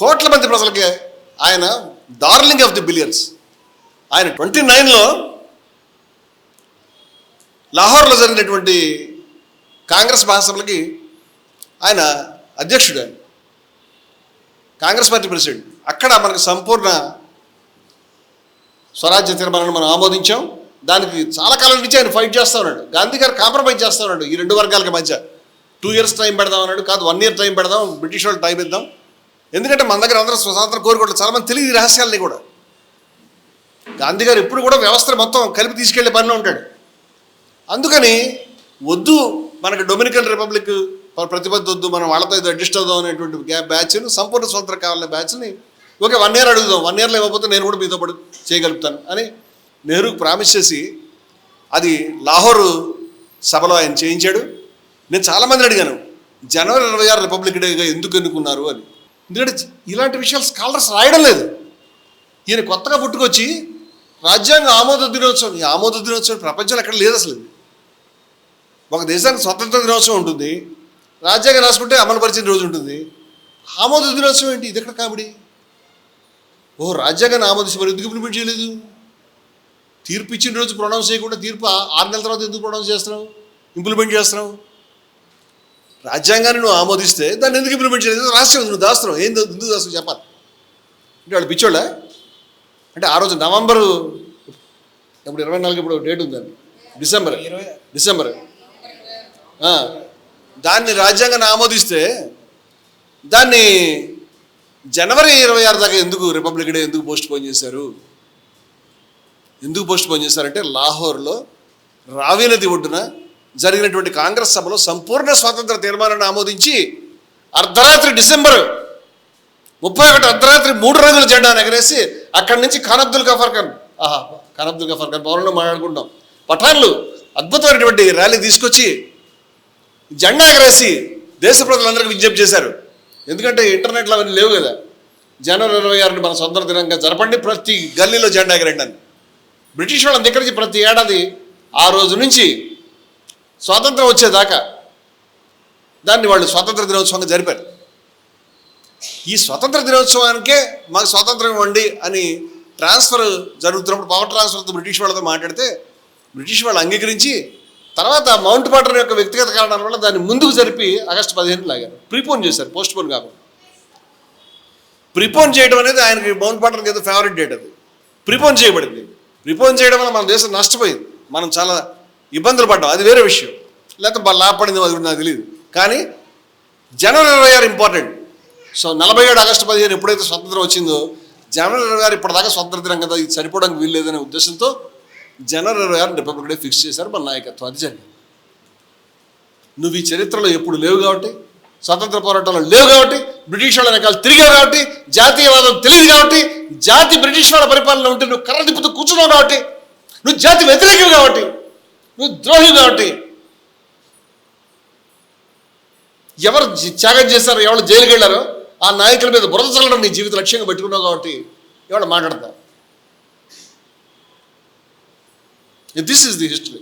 కోట్ల మంది ప్రజలకి ఆయన డార్లింగ్ ఆఫ్ ది బిలియన్స్ ఆయన ట్వంటీ నైన్లో లాహోర్లో జరిగినటువంటి కాంగ్రెస్ మహాసభలకి ఆయన అధ్యక్షుడు ఆయన. Congress party president. అక్కడ మనకు సంపూర్ణ స్వరాజ్య తీర్మానాన్ని మనం ఆమోదించాం. దానికి చాలా కాలం నుంచి ఆయన ఫైట్ చేస్తూ ఉన్నాడు. గాంధీ గారు కాంప్రమైజ్ చేస్తూ ఉన్నాడు ఈ రెండు వర్గాలకి మధ్య. టూ ఇయర్స్ టైం పెడదాం అన్నాడు. కాదు వన్ ఇయర్ టైం పెడదాం. బ్రిటిష్ వాళ్ళు టైం ఇద్దాం. ఎందుకంటే మన దగ్గర అందరూ స్వతంత్రం కోరుకోవట్లేదు. చాలా మంది తెలియదు రహస్యాలని కూడా. గాంధీ గారు ఎప్పుడు కూడా వ్యవస్థను మొత్తం కలిపి తీసుకెళ్ళే పనిలో ఉంటాడు. అందుకని వద్దు మనకి డొమినికన్ రిపబ్లిక్ ప్రతిబద్ధ వద్దు మనం వాళ్ళతో ఇది అడ్జస్ట్ అవుదాం అనేటువంటి బ్యాచ్ను సంపూర్ణ స్వతంత్రం కావాలనే బ్యాచ్ని ఓకే వన్ ఇయర్ అడుగుదాం వన్ ఇయర్లో ఇవ్వకపోతే నేను కూడా మీతో పాటు చేయగలుగుతాను అని నెహ్రూకి ప్రామిస్ చేసి అది లాహోరు సభలో ఆయన చేయించాడు. నేను చాలామందిని అడిగాను జనవరి ఇరవై ఆరు రిపబ్లిక్ డేగా ఎందుకు ఎన్నుకున్నారు అని. ఎందుకంటే ఇలాంటి విషయాలు స్కాలర్స్ రాయడం లేదు. ఈయన కొత్తగా పుట్టుకొచ్చి రాజ్యాంగ ఆమోద దినోత్సవం ఈ ఆమోద దినోత్సవం ప్రపంచంలో ఎక్కడ లేదు అసలు. ఒక దేశానికి స్వతంత్ర దినోత్సవం ఉంటుంది. రాజ్యాంగం రాసుకుంటే అమలుపరిచిన రోజు ఉంటుంది. ఆమోద దినోత్సవం ఏంటి? ఇది ఎక్కడ కామెడీ? ఓ రాజ్యాంగాన్ని ఆమోదించి మరి ఎందుకు ఇంప్లిమెంట్ చేయలేదు? తీర్పు ఇచ్చిన రోజు ప్రొనౌన్స్ చేయకుండా తీర్పు ఆరు నెలల తర్వాత ఎందుకు ప్రొనౌన్స్ చేస్తున్నావు? ఇంప్లిమెంట్ చేస్తున్నావు? రాజ్యాంగాన్ని నువ్వు ఆమోదిస్తే దాన్ని ఎందుకు ఇంప్లిమెంట్ చేయలేదు? రాష్ట్రం నువ్వు దాస్తున్నావు ఏం ఎందుకు దాస్తున్నావు చెప్పాలి. అంటే వాళ్ళు పిచ్చోళ్ళ? అంటే ఆ రోజు నవంబరు ఇప్పుడు ఇరవై నాలుగు ఇప్పుడు డేట్ ఉందండి. డిసెంబర్. డిసెంబర్. దాన్ని రాజ్యాంగాన్ని ఆమోదిస్తే దాన్ని జనవరి ఇరవై ఆరు దాకా ఎందుకు రిపబ్లిక్ డే ఎందుకు పోస్ట్ పోన్ చేశారు? ఎందుకు పోస్ట్ పోన్ చేశారంటే లాహోర్లో రావి నది ఒడ్డున జరిగినటువంటి కాంగ్రెస్ సభలో సంపూర్ణ స్వాతంత్ర తీర్మానాన్ని ఆమోదించి అర్ధరాత్రి డిసెంబర్ ముప్పై ఒకటి అర్ధరాత్రి మూడు రంగుల జెండాను ఎగరేసి అక్కడి నుంచి ఖాన్ అబ్దుల్ గఫర్ ఖాన్ ఆహా ఖాన్ అబ్దుల్ గఫర్ ఖాన్ భవనంలో మాట్లాడుకుంటాం పఠాన్లు అద్భుతమైనటువంటి ర్యాలీ తీసుకొచ్చి జెండా ఎగరేసి దేశ ప్రజలందరికీ విజ్ఞప్తి చేశారు. ఎందుకంటే ఇంటర్నెట్లో అవన్నీ లేవు కదా. జనవరి ఇరవై ఆరుని మన స్వతంత్ర దినంగా జరపండి ప్రతి గల్లీలో జెండా ఎగరండి అని. బ్రిటిష్ వాళ్ళ దగ్గర నుంచి ప్రతి ఏడాది ఆ రోజు నుంచి స్వాతంత్రం వచ్చేదాకా దాన్ని వాళ్ళు స్వాతంత్ర దినోత్సవంగా జరిపారు. ఈ స్వతంత్ర దినోత్సవానికే మాకు స్వాతంత్రం ఇవ్వండి అని ట్రాన్స్ఫర్ జరుగుతున్నప్పుడు పవర్ ట్రాన్స్ఫర్తో బ్రిటిష్ వాళ్ళతో మాట్లాడితే బ్రిటిష్ వాళ్ళు అంగీకరించి తర్వాత మౌంట్ బాటన్ యొక్క వ్యక్తిగత కారణాల వల్ల దాన్ని ముందుకు జరిపి ఆగస్టు పదిహేను లాగారు. ప్రీపోన్ చేశారు పోస్ట్ పోన్ కాకుండా. ప్రిపోన్ చేయడం అనేది ఆయనకి మౌంట్ బాటన్ ఏదో ఫేవరెట్ డేట్ అది. ప్రిపోన్ చేయబడింది. ప్రిపోన్ చేయడం వల్ల మన దేశం నష్టపోయింది. మనం చాలా ఇబ్బందులు పడ్డాం. అది వేరే విషయం. లేకపోతే బాగా లాభపడింది అది నాకు తెలియదు కానీ జనవరి ఇరవై ఆరు ఇంపార్టెంట్ సో నలభై ఏడు ఆగస్టు పదిహేను ఎప్పుడైతే స్వతంత్రం వచ్చిందో జనవరి ఇరవై ఆరు ఇప్పటిదాకా స్వతంత్ర దినం కదా ఇది సరిపోవడానికి వీల్లేదనే ఉద్దేశంతో జనవరి ఇరవై ఆరు రిపబ్లిక్ డే ఫిక్స్ చేశారు. మన నాయకత్వం అది జరిగింది. నువ్వు ఈ చరిత్రలో ఎప్పుడు లేవు కాబట్టి స్వతంత్ర పోరాటంలో లేవు కాబట్టి బ్రిటిష్ వాళ్ళ రకాలు తిరిగావు కాబట్టి జాతీయవాదం తెలియదు కాబట్టి జాతి బ్రిటిష్ వాళ్ళ పరిపాలన ఉంటే నువ్వు కర్ర తిప్పుతూ కూర్చున్నావు కాబట్టి నువ్వు జాతి వ్యతిరేకం కాబట్టి నువ్వు ద్రోహి కాబట్టి ఎవరు త్యాగం చేశారు? ఎవరు జైలుకి వెళ్ళారో ఆ నాయకుల మీద బురద చల్లడం నీ జీవిత లక్ష్యంగా పెట్టుకున్నావు కాబట్టి ఎవరు మాట్లాడతావు? This is the history